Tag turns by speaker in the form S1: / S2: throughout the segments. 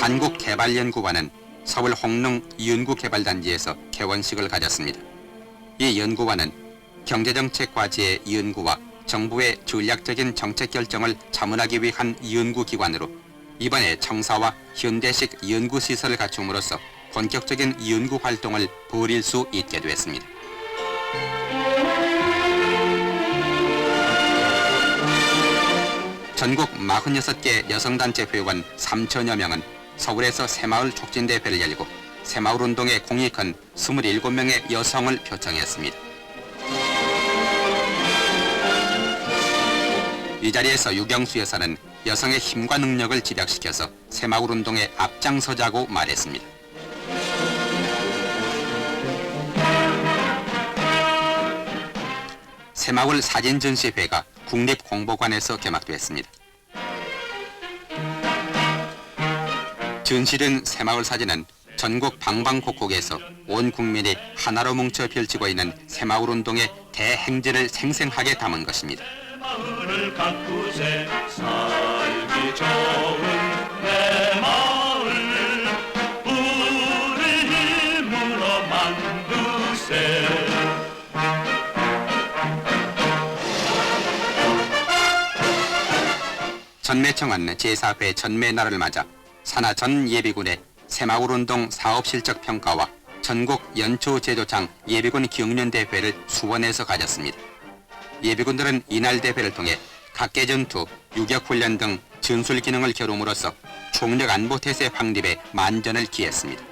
S1: 한국개발연구원은 서울 홍릉 연구개발단지에서 개원식을 가졌습니다. 이 연구원은 경제정책과제의 연구와 정부의 전략적인 정책 결정을 자문하기 위한 연구기관으로 이번에 청사와 현대식 연구시설을 갖춤으로써 본격적인 연구 활동을 벌일 수 있게 됐습니다. 전국 46개 여성단체 회원 3천여 명은 서울에서 새마을 촉진대회를 열고 새마을 운동에 공이 큰 27명의 여성을 표창했습니다. 이 자리에서 유경수 여사는 여성의 힘과 능력을 집약시켜서 새마을 운동에 앞장서자고 말했습니다. 새마을 사진 전시회가 국립공보관에서 개막됐습니다. 전시된 새마을 사진은 전국 방방곡곡에서 온 국민이 하나로 뭉쳐 펼치고 있는 새마을 운동의 대행진을 생생하게 담은 것입니다. 전매청은 제4회 전매날을 맞아 산하 전 예비군의 새마을운동 사업실적 평가와 전국 연초 제조장 예비군 경연대회를 수원에서 가졌습니다. 예비군들은 이날 대회를 통해 각계 전투, 유격훈련 등 전술 기능을 겨룸으로써 총력 안보 태세 확립에 만전을 기했습니다.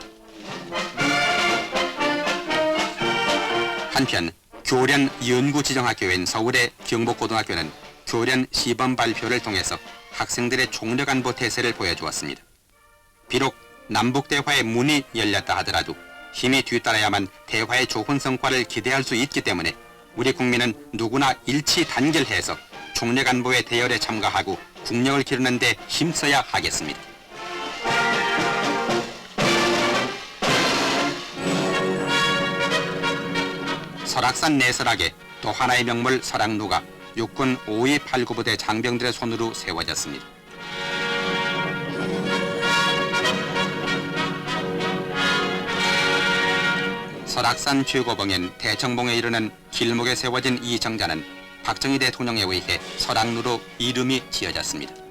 S1: 한편 교련 연구지정학교인 서울의 경복고등학교는 교련 시범 발표를 통해서 학생들의 총력 안보 태세를 보여주었습니다. 비록 남북 대화의 문이 열렸다 하더라도 힘이 뒤따라야만 대화의 좋은 성과를 기대할 수 있기 때문에 우리 국민은 누구나 일치 단결해서 총력 안보의 대열에 참가하고 국력을 기르는 데 힘써야 하겠습니다. 설악산 내설악에 또 하나의 명물 설악루가 육군 5289부대 장병들의 손으로 세워졌습니다. 설악산 최고봉인 대청봉에 이르는 길목에 세워진 이 정자는 박정희 대통령에 의해 설악루로 이름이 지어졌습니다.